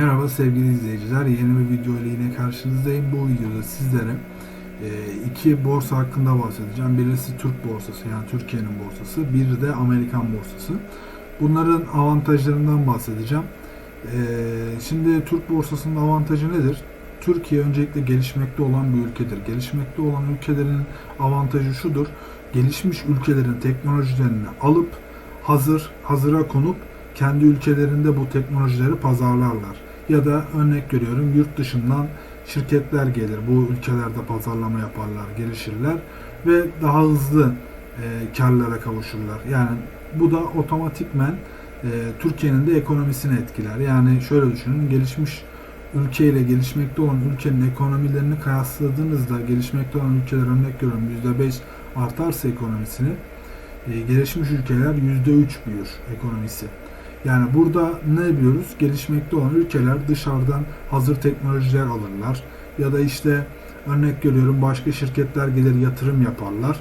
Merhaba sevgili izleyiciler. Yeni bir video ile yine karşınızdayım. Bu videoda sizlere e, iki borsa hakkında bahsedeceğim. Birisi Türk borsası yani Türkiye'nin borsası. Biri de Amerikan borsası. Bunların avantajlarından bahsedeceğim. E, şimdi Türk borsasının avantajı nedir? Türkiye öncelikle gelişmekte olan bir ülkedir. Gelişmekte olan ülkelerin avantajı şudur. Gelişmiş ülkelerin teknolojilerini alıp hazır hazıra konup kendi ülkelerinde bu teknolojileri pazarlarlar. Ya da örnek görüyorum yurt dışından şirketler gelir. Bu ülkelerde pazarlama yaparlar, gelişirler ve daha hızlı e, karlara kavuşurlar. Yani bu da otomatikmen e, Türkiye'nin de ekonomisini etkiler. Yani şöyle düşünün gelişmiş ülke ile gelişmekte olan ülkenin ekonomilerini kıyasladığınızda gelişmekte olan ülkeler örnek veriyorum %5 artarsa ekonomisini e, gelişmiş ülkeler %3 büyür ekonomisi. Yani burada ne biliyoruz? Gelişmekte olan ülkeler dışarıdan hazır teknolojiler alırlar. Ya da işte örnek görüyorum başka şirketler gelir yatırım yaparlar.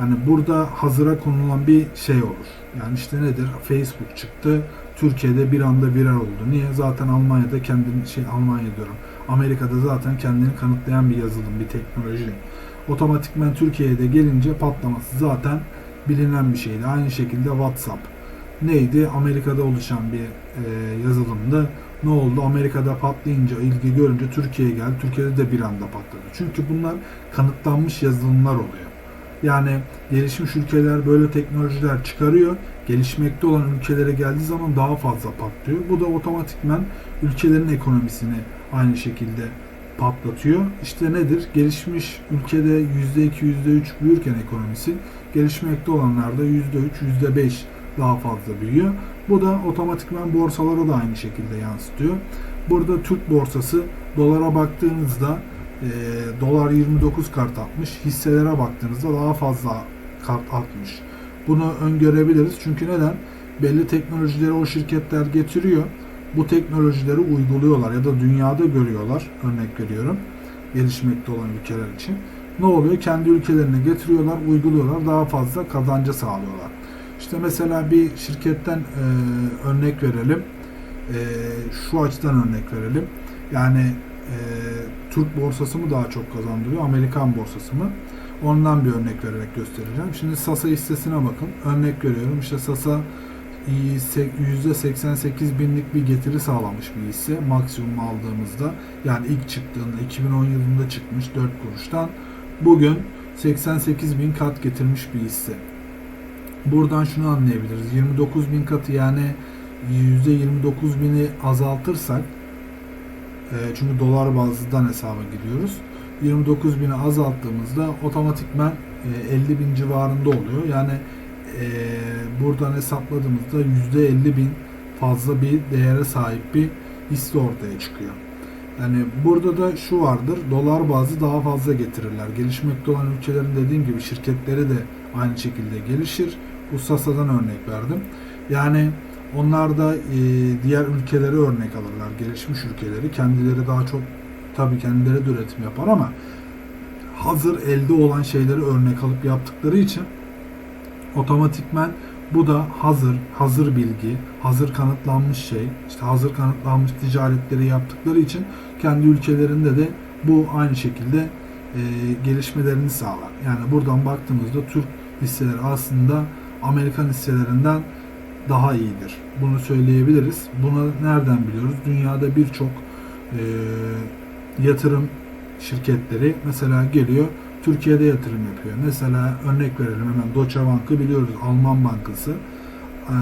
Yani burada hazıra konulan bir şey olur. Yani işte nedir? Facebook çıktı. Türkiye'de bir anda viral oldu. Niye? Zaten Almanya'da kendini şey Almanya diyorum. Amerika'da zaten kendini kanıtlayan bir yazılım, bir teknoloji. Otomatikman Türkiye'de gelince patlaması zaten bilinen bir şeydi. Aynı şekilde WhatsApp neydi? Amerika'da oluşan bir e, yazılımdı. Ne oldu? Amerika'da patlayınca, ilgi görünce Türkiye'ye geldi. Türkiye'de de bir anda patladı. Çünkü bunlar kanıtlanmış yazılımlar oluyor. Yani gelişmiş ülkeler böyle teknolojiler çıkarıyor. Gelişmekte olan ülkelere geldiği zaman daha fazla patlıyor. Bu da otomatikmen ülkelerin ekonomisini aynı şekilde patlatıyor. İşte nedir? Gelişmiş ülkede %2, %3 büyürken ekonomisi gelişmekte olanlarda %3, %5 daha fazla büyüyor. Bu da otomatikman borsalara da aynı şekilde yansıtıyor. Burada Türk borsası dolara baktığınızda e, dolar 29 kart atmış. Hisselere baktığınızda daha fazla kart atmış. Bunu öngörebiliriz. Çünkü neden? Belli teknolojileri o şirketler getiriyor. Bu teknolojileri uyguluyorlar ya da dünyada görüyorlar. Örnek veriyorum. Gelişmekte olan ülkeler için. Ne oluyor? Kendi ülkelerine getiriyorlar, uyguluyorlar. Daha fazla kazanca sağlıyorlar. İşte mesela bir şirketten e, örnek verelim. E, şu açıdan örnek verelim. Yani e, Türk borsası mı daha çok kazandırıyor, Amerikan borsası mı? Ondan bir örnek vererek göstereceğim. Şimdi Sasa hissesine bakın. Örnek veriyorum. İşte Sasa %88 binlik bir getiri sağlamış bir hisse. Maksimum aldığımızda yani ilk çıktığında 2010 yılında çıkmış 4 kuruştan bugün 88 bin kat getirmiş bir hisse. Buradan şunu anlayabiliriz. 29 bin katı yani %29 bini azaltırsak e, çünkü dolar bazından hesaba gidiyoruz. 29 bini azalttığımızda otomatikmen 50 bin civarında oluyor. Yani e, buradan hesapladığımızda %50 bin fazla bir değere sahip bir hisse ortaya çıkıyor. Yani burada da şu vardır. Dolar bazı daha fazla getirirler. Gelişmekte olan ülkelerin dediğim gibi şirketleri de aynı şekilde gelişir. Bu Sasa'dan örnek verdim. Yani onlar da e, diğer ülkeleri örnek alırlar. Gelişmiş ülkeleri. Kendileri daha çok tabii kendileri de üretim yapar ama hazır elde olan şeyleri örnek alıp yaptıkları için otomatikmen bu da hazır, hazır bilgi, hazır kanıtlanmış şey, işte hazır kanıtlanmış ticaretleri yaptıkları için kendi ülkelerinde de bu aynı şekilde e, gelişmelerini sağlar. Yani buradan baktığımızda Türk hisseleri aslında Amerikan hisselerinden daha iyidir. Bunu söyleyebiliriz. Bunu nereden biliyoruz? Dünyada birçok e, yatırım şirketleri mesela geliyor Türkiye'de yatırım yapıyor. Mesela örnek verelim hemen Deutsche Bank'ı biliyoruz Alman bankası ee,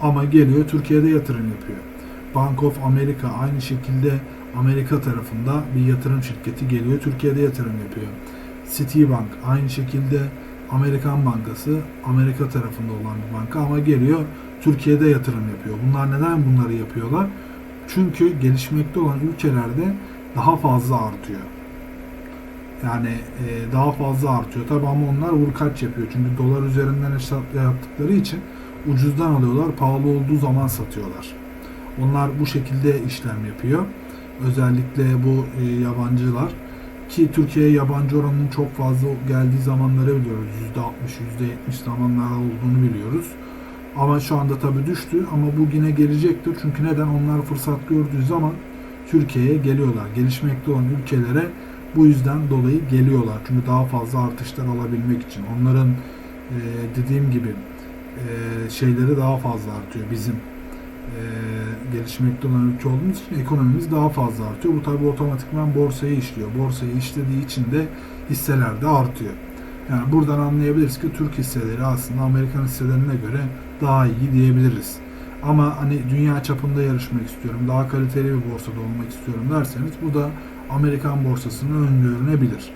ama geliyor Türkiye'de yatırım yapıyor. Bank of America aynı şekilde Amerika tarafında bir yatırım şirketi geliyor Türkiye'de yatırım yapıyor. Citibank aynı şekilde Amerikan bankası Amerika tarafında olan bir banka ama geliyor Türkiye'de yatırım yapıyor. Bunlar neden bunları yapıyorlar? Çünkü gelişmekte olan ülkelerde daha fazla artıyor. Yani e, daha fazla artıyor. Tabi ama onlar vurkaç yapıyor. Çünkü dolar üzerinden hesap yaptıkları için ucuzdan alıyorlar. Pahalı olduğu zaman satıyorlar. Onlar bu şekilde işlem yapıyor. Özellikle bu e, yabancılar ki Türkiye'ye yabancı oranının çok fazla geldiği zamanları biliyoruz. %60, %70 zamanlar olduğunu biliyoruz. Ama şu anda tabii düştü ama bu yine gelecektir. Çünkü neden? Onlar fırsat gördüğü zaman Türkiye'ye geliyorlar. Gelişmekte olan ülkelere bu yüzden dolayı geliyorlar. Çünkü daha fazla artışlar alabilmek için. Onların dediğim gibi şeyleri daha fazla artıyor bizim gelişmekte olan ülke olduğumuz için ekonomimiz daha fazla artıyor. Bu tabi otomatikman borsayı işliyor. Borsayı işlediği için de hisseler de artıyor. Yani buradan anlayabiliriz ki Türk hisseleri aslında Amerikan hisselerine göre daha iyi diyebiliriz. Ama hani dünya çapında yarışmak istiyorum, daha kaliteli bir borsada olmak istiyorum derseniz bu da Amerikan borsasının öngörülebilir.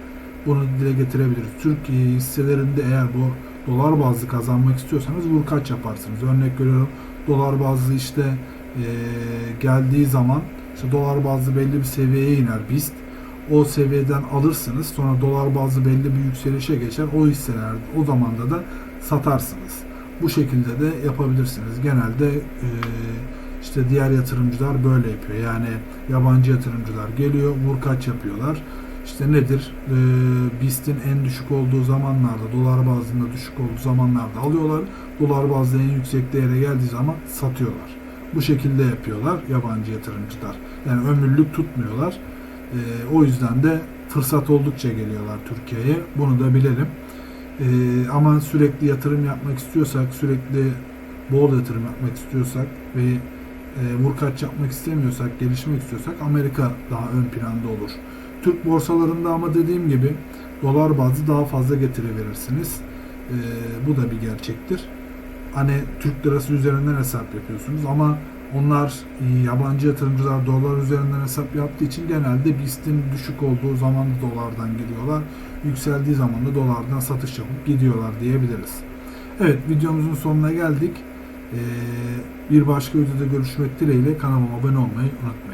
Bunu dile getirebiliriz. Türkiye hisselerinde eğer bu dolar bazlı kazanmak istiyorsanız vurkaç yaparsınız. Örnek veriyorum dolar bazlı işte eee, geldiği zaman işte dolar bazlı belli bir seviyeye iner BIST. O seviyeden alırsınız. Sonra dolar bazlı belli bir yükselişe geçer. O hisseler o zamanda da satarsınız. Bu şekilde de yapabilirsiniz. Genelde eee, işte diğer yatırımcılar böyle yapıyor. Yani yabancı yatırımcılar geliyor, vurkaç yapıyorlar. İşte nedir? Ee, BIST'in en düşük olduğu zamanlarda, dolar bazında düşük olduğu zamanlarda alıyorlar. Dolar bazlı en yüksek değere geldiği zaman satıyorlar. Bu şekilde yapıyorlar yabancı yatırımcılar. Yani ömürlük tutmuyorlar. Ee, o yüzden de fırsat oldukça geliyorlar Türkiye'ye. Bunu da bilelim. Ee, ama sürekli yatırım yapmak istiyorsak, sürekli bol yatırım yapmak istiyorsak ve e, vurkaç yapmak istemiyorsak, gelişmek istiyorsak Amerika daha ön planda olur. Türk borsalarında ama dediğim gibi dolar bazlı daha fazla getiri verirsiniz. E, bu da bir gerçektir. Hani Türk lirası üzerinden hesap yapıyorsunuz ama onlar e, yabancı yatırımcılar dolar üzerinden hesap yaptığı için genelde BIST'in düşük olduğu zaman da dolardan giriyorlar. Yükseldiği zaman da dolardan satış yapıp gidiyorlar diyebiliriz. Evet videomuzun sonuna geldik. Ee, bir başka videoda görüşmek dileğiyle kanalıma abone olmayı unutmayın.